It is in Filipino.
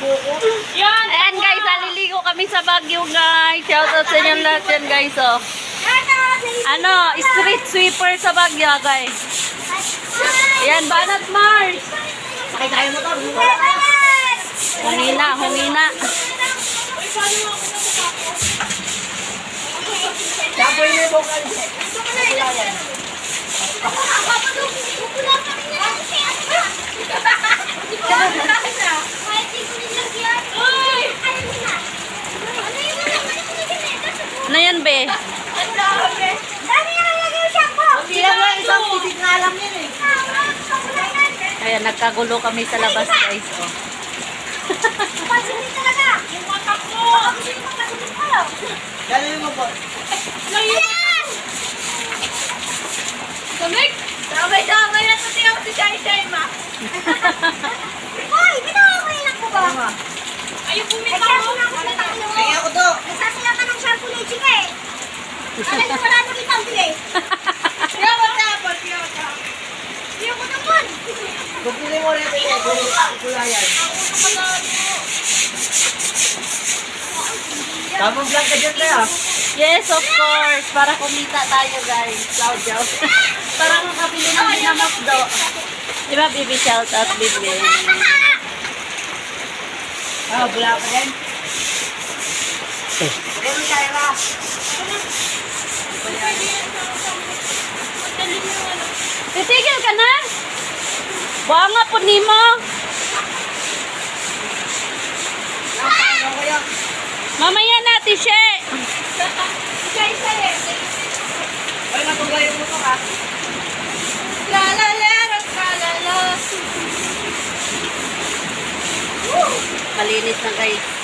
Yan! Ayan guys, aliligo kami sa Baguio guys. Shout out sa inyo lahat yan guys oh. Ano, street sweeper sa Baguio guys. Ayan, Banat Mars. Sakay tayo mo to. Humina, humina. Saboy mo yung bukal. Ano yan be? Hindi lang nga isang titig nga lang yun eh. Ayan, nagkagulo kami sa labas guys oh. Gano'n mo po. Samik! Damay-damay na sa tiyaw si Jai Jai ma. Ayun bumitaw mo. Kaya ako to. Kaya ba dapat? Kaya ba? Bukili mo rin ito. Kulayan. Tamang vlog ka dyan tayo. Yes, of course. Para kumita tayo guys. Ciao. Para makabili ng binamos do. Di ba, baby? Shout out, baby. Ah, bula ka din. Ba? Titigil ka na? Buanga po ni mo. Mamaya natin siya. Jai Jai eh. Ay, natugay mo to ha. Lalalero, kalala. Malinis na guys.